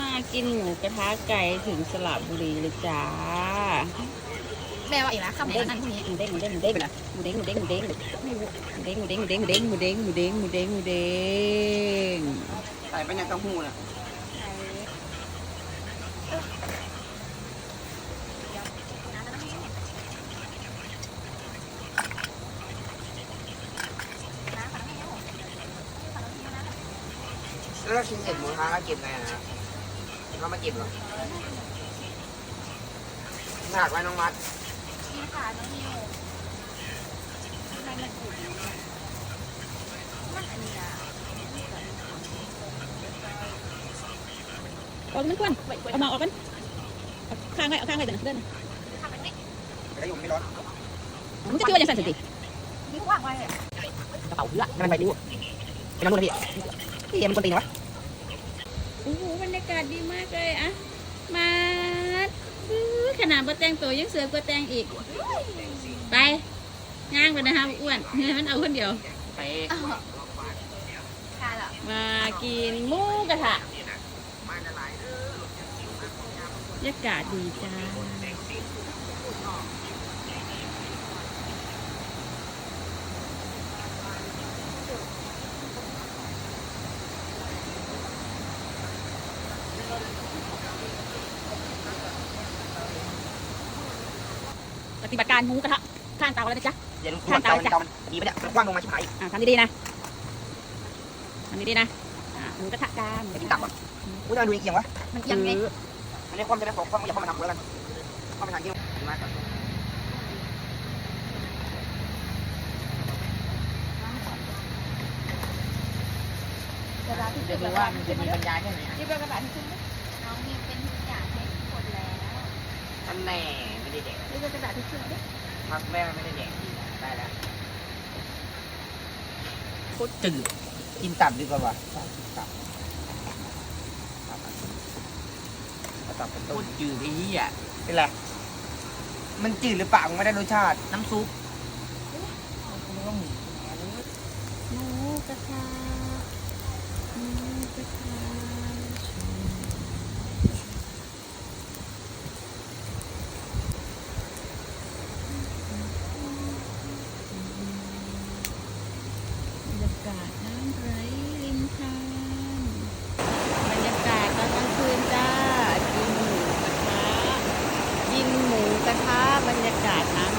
มากินหมูกระทะไก่ถึงสระบุรีเลยจ้า แม่ว่าอีกนะคำไหนนั่นทีนี้หมูเด้งหมูเด้งหมูเด้งหมูเด้งหมูเด้งหมูเด้งหมูเด้งหมูเด้งหมูเด้งหมูเด้งหมูเด้งหมูเด้งหมูเด้งหมูเด้งใส่ไปในเต้าหู้น่ะแล้วเราชิมเสร็จหมูกระทะก็เก็บไงนะครับ เรามาเก็บเหรอหนักไว้น้องมัดนี่ค่ะน้องนิวทำไมมันถูกมันอันนี้นะออกมันควันเอามาออกกันข้างไว้เอาข้างไว้เดินเดินไมจะได้อยู่ไม่ร้อนมันจะคือว่อย่างสั่นสินี่ว่างไว้กระเป๋าเพื่อให้มันไปดูเป็นน้ำมันพี่พี่เอ็มคนตีนวะ อ้โหบรรยากาศดีมากเลยอะมาอื้อขนาดบ่แตงตัวยังเสือกว่าแตงอีก ไปย่างไปนะคะอ้วนเฮ้ยมันเอาคนเดียวไปมากินหมูกระทะบรรยากาศดีจ้า ปฏิบัติการหมูกระทะข้างเตาแล้วนะจ๊ะเดี๋ยวขวดเตามันเตามันดีปะเนี่ยมันกว้างลงมาชิบหายอ่าทำดีๆนะทำดีๆนะอ่าหมูกระทะกันจะกินตับอะอุ้ยทำไมดูเอียงวะมันยังไงอันนี้ความจะได้ของความอย่าเข้ามาทำกูแล้วกันเข้ามาทางที่มาครับเวลาที่เดี๋ยวดูว่ามันจะมีบรรยายแค่ไหนที่เป็นกระดาษที่ขึ้นน้องนิวเป็นทุกอย่างให้หมดแล้วอันแน่ ไม่ได้แดกนี่ก็กระดาษที่ขึ้นด้วยพักแม่ไม่ได้แดกได้แล้วโคตรจืดกินตับดีกว่าวะตับตับเป็นต้นจืดไอ้เหี้ยเป็นไรมันจืดหรือเปล่ามันไม่ได้รสชาติ น้ำซุปาศน้ำ